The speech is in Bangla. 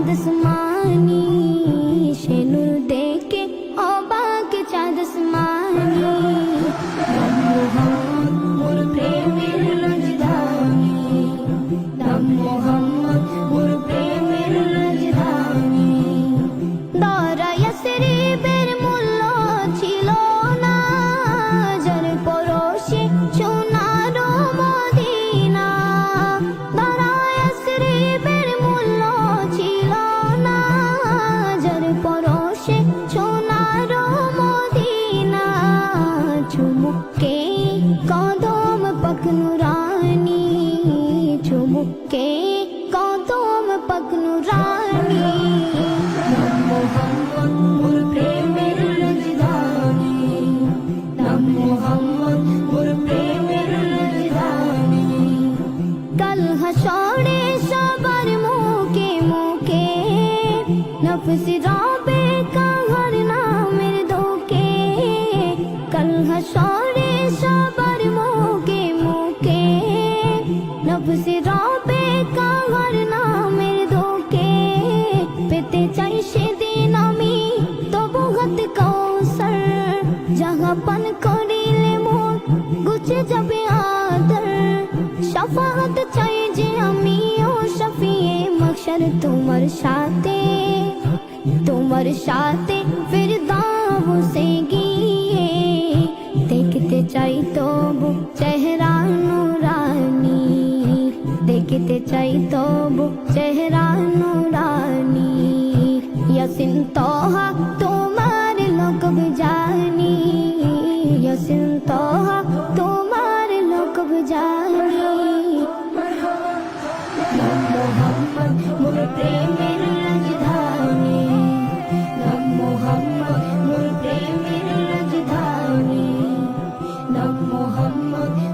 this this সোনার মদিনা চুমুকে কদম পকনুরানি নফস রবে কাহার নামের দোকে পেতে চাই সেদিন আমি তবু হাত কৌসর যাহা পান করিলে মোর গুছে যাবে আদর শফাত চাই যে আমি ও শফিয়ে মকসর তোমার সাথে তোমার সাথে ফির দাম সে গিয়ে দেখতে চাই তবু দেখতে চাই তবু চেহারা নুরানি। ইয়াসিন তোহা তোমার লোকব জানি। ইয়াসিন তোহা তোমার লোকব জানি। মোহাম্মদ মোহাম্মদ মোহাম্মদ